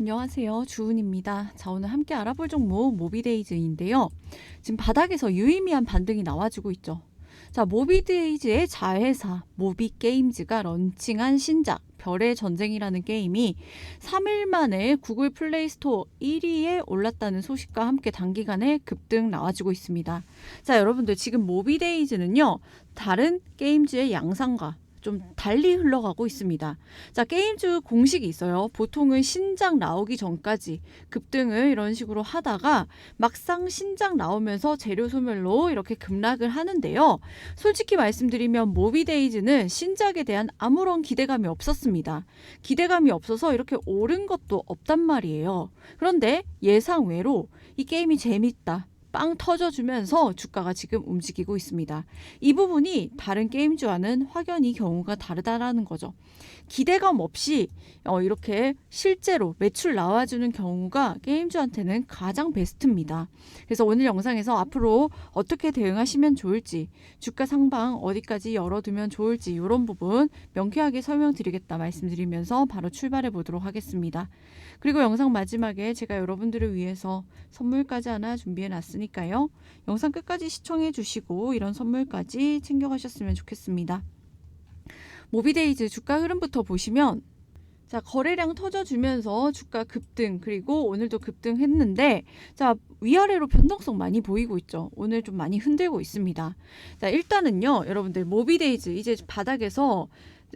안녕하세요. 주은입니다. 자, 오늘 함께 알아볼 종목 모비데이즈인데요. 지금 바닥에서 유의미한 반등이 나와주고 있죠. 자, 모비데이즈의 자회사 모비게임즈가 런칭한 신작 별의 전쟁이라는 게임이 3일 만에 구글 플레이 스토어 1위에 올랐다는 소식과 함께 단기간에 급등 나와주고 있습니다. 자, 여러분들 지금 모비데이즈는요. 다른 게임즈의 양상과 좀 달리 흘러가고 있습니다. 자, 게임즈 공식이 있어요. 보통은 신작 나오기 전까지 급등을 이런 식으로 하다가 막상 신작 나오면서 재료 소멸로 이렇게 급락을 하는데요. 솔직히 말씀드리면 모비데이즈는 신작에 대한 아무런 기대감이 없었습니다. 기대감이 없어서 이렇게 오른 것도 없단 말이에요. 그런데 예상 외로 이 게임이 재밌다. 빵 터져주면서 주가가 지금 움직이고 있습니다. 이 부분이 다른 게임주와는 확연히 경우가 다르다라는 거죠. 기대감 없이 어, 이렇게 실제로 매출 나와주는 경우가 게임주한테는 가장 베스트입니다. 그래서 오늘 영상에서 앞으로 어떻게 대응하시면 좋을지, 주가 상방 어디까지 열어두면 좋을지 이런 부분 명쾌하게 설명드리겠다 말씀드리면서 바로 출발해 보도록 하겠습니다. 그리고 영상 마지막에 제가 여러분들을 위해서 선물까지 하나 준비해 놨 으니까요. 영상 끝까지 시청해 주시고 이런 선물까지 챙겨 가셨으면 좋겠습니다. 모비데이즈 주가 흐름부터 보시면 자, 거래량 터져주면서 주가 급등, 그리고 오늘도 급등했는데, 자, 위아래로 변동성 많이 보이고 있죠. 오늘 좀 많이 흔들고 있습니다. 자, 일단은요, 여러분들, 모비데이즈, 이제 바닥에서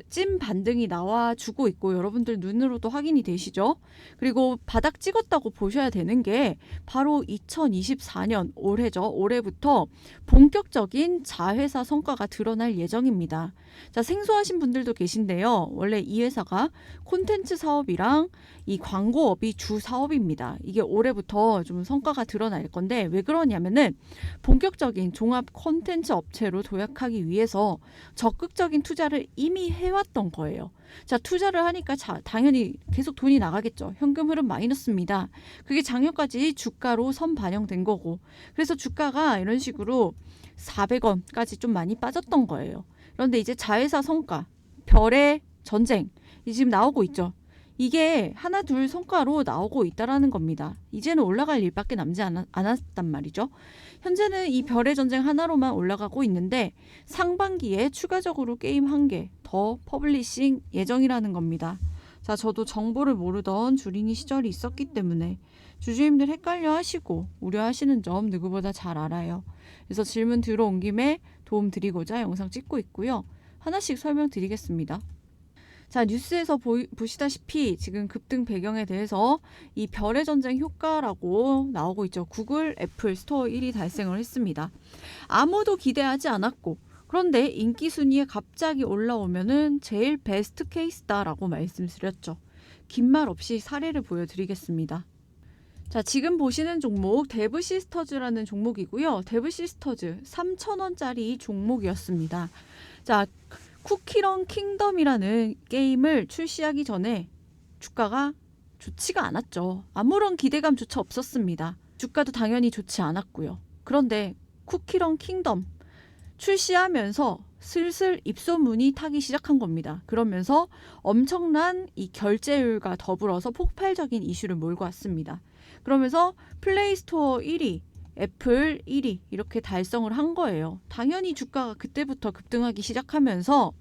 찐 반등이 나와주고 있고 여러분들 눈으로도 확인이 되시죠? 그리고 바닥 찍었다고 보셔야 되는 게 바로 2024년 올해죠. 올해부터 본격적인 자회사 성과가 드러날 예정입니다. 자, 생소하신 분들도 계신데요. 원래 이 회사가 콘텐츠 사업이랑 이 광고업이 주 사업입니다. 이게 올해부터 좀 성과가 드러날 건데 왜 그러냐면은 본격적인 종합 콘텐츠 업체로 도약하기 위해서 적극적인 투자를 이미 해 왔던 거예요. 자, 투자를 하니까 자, 당연히 계속 돈이 나가겠죠. 현금 흐름 마이너스입니다. 그게 작년까지 주가로 선 반영된 거고. 그래서 주가가 이런 식으로 400원까지 좀 많이 빠졌던 거예요. 그런데 이제 자회사 성과, 별의 전쟁, 이 지금 나오고 있죠. 이게 하나 둘 성과로 나오고 있다라는 겁니다. 이제는 올라갈 일밖에 남지 않았, 않았단 말이죠. 현재는 이 별의 전쟁 하나로만 올라가고 있는데 상반기에 추가적으로 게임 한 개 더 퍼블리싱 예정이라는 겁니다. 자, 저도 정보를 모르던 주린이 시절이 있었기 때문에 주주님들 헷갈려 하시고 우려하시는 점 누구보다 잘 알아요. 그래서 질문 들어온 김에 도움 드리고자 영상 찍고 있고요. 하나씩 설명드리겠습니다. 자, 뉴스에서 보이, 보시다시피 지금 급등 배경에 대해서 이 별의 전쟁 효과라고 나오고 있죠. 구글, 애플, 스토어 1위 달성을 했습니다. 아무도 기대하지 않았고, 그런데 인기 순위에 갑자기 올라오면은 제일 베스트 케이스다라고 말씀드렸죠. 긴 말 없이 사례를 보여드리겠습니다. 자, 지금 보시는 종목 데브 시스터즈라는 종목이고요. 데브 시스터즈 3,000원짜리 종목이었습니다. 자, 쿠키런 킹덤이라는 게임을 출시하기 전에 주가가 좋지가 않았죠. 아무런 기대감조차 없었습니다. 주가도 당연히 좋지 않았고요. 그런데 쿠키런 킹덤 출시하면서 슬슬 입소문이 타기 시작한 겁니다. 그러면서 엄청난 이 결제율과 더불어서 폭발적인 이슈를 몰고 왔습니다. 그러면서 플레이스토어 1위, 애플 1위 이렇게 달성을 한 거예요. 당연히 주가가 그때부터 급등하기 시작하면서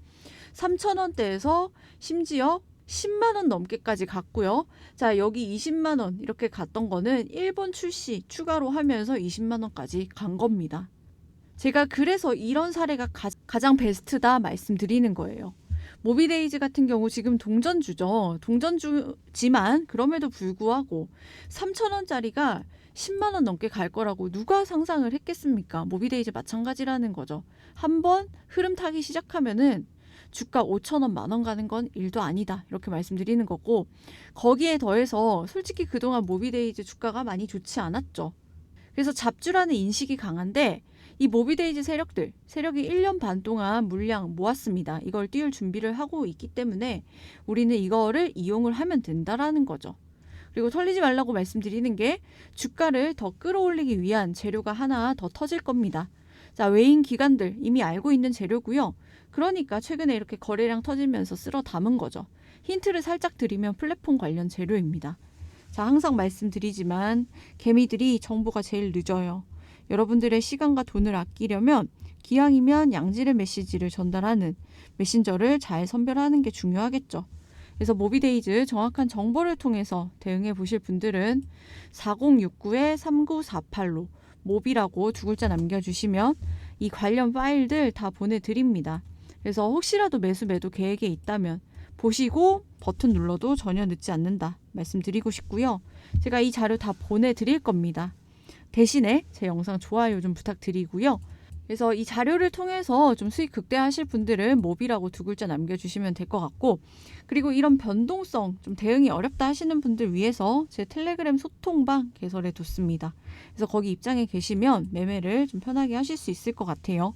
3,000원대에서 심지어 10만 원 넘게까지 갔고요. 자, 여기 20만 원 이렇게 갔던 거는 일본 출시 추가로 하면서 20만 원까지 간 겁니다. 제가 그래서 이런 사례가 가, 가장 베스트다 말씀드리는 거예요. 모비데이즈 같은 경우 지금 동전주죠. 동전주지만 그럼에도 불구하고 3,000원짜리가 10만 원 넘게 갈 거라고 누가 상상을 했겠습니까? 모비데이즈 마찬가지라는 거죠. 한번 흐름 타기 시작하면은 주가 5천 원, 만 원 가는 건 일도 아니다. 이렇게 말씀드리는 거고 거기에 더해서 솔직히 그동안 모비데이즈 주가가 많이 좋지 않았죠. 그래서 잡주라는 인식이 강한데 이 모비데이즈 세력들, 세력이 1년 반 동안 물량 모았습니다. 이걸 띄울 준비를 하고 있기 때문에 우리는 이거를 이용을 하면 된다라는 거죠. 그리고 털리지 말라고 말씀드리는 게 주가를 더 끌어올리기 위한 재료가 하나 더 터질 겁니다. 자, 외인 기관들 이미 알고 있는 재료고요. 그러니까 최근에 이렇게 거래량 터지면서 쓸어 담은 거죠. 힌트를 살짝 드리면 플랫폼 관련 재료입니다. 자, 항상 말씀드리지만 개미들이 정보가 제일 늦어요. 여러분들의 시간과 돈을 아끼려면 기왕이면 양질의 메시지를 전달하는 메신저를 잘 선별하는 게 중요하겠죠. 그래서 모비데이즈 정확한 정보를 통해서 대응해 보실 분들은 4069-3948로 모비라고 두 글자 남겨주시면 이 관련 파일들 다 보내드립니다. 그래서 혹시라도 매수 매도 계획에 있다면 보시고 버튼 눌러도 전혀 늦지 않는다 말씀드리고 싶고요. 제가 이 자료 다 보내드릴 겁니다. 대신에 제 영상 좋아요 좀 부탁드리고요. 그래서 이 자료를 통해서 좀 수익 극대화하실 분들은 모비라고 두 글자 남겨주시면 될 것 같고 그리고 이런 변동성 좀 대응이 어렵다 하시는 분들 위해서 제 텔레그램 소통방 개설해 뒀습니다. 그래서 거기 입장에 계시면 매매를 좀 편하게 하실 수 있을 것 같아요.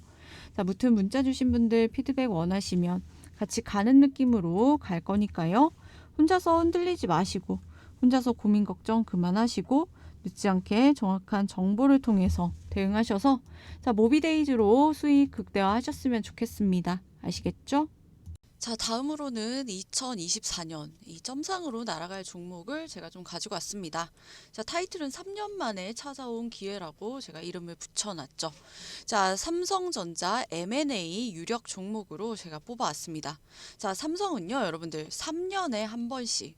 자, 무튼 문자 주신 분들 피드백 원하시면 같이 가는 느낌으로 갈 거니까요. 혼자서 흔들리지 마시고 혼자서 고민 걱정 그만하시고 늦지 않게 정확한 정보를 통해서 대응하셔서 자 모비데이즈로 수익 극대화하셨으면 좋겠습니다. 아시겠죠? 자 다음으로는 2024년 이 점상으로 날아갈 종목을 제가 좀 가지고 왔습니다. 자 타이틀은 3년 만에 찾아온 기회라고 제가 이름을 붙여놨죠. 자 삼성전자 M&A 유력 종목으로 제가 뽑아왔습니다. 자 삼성은요 여러분들 3년에 한 번씩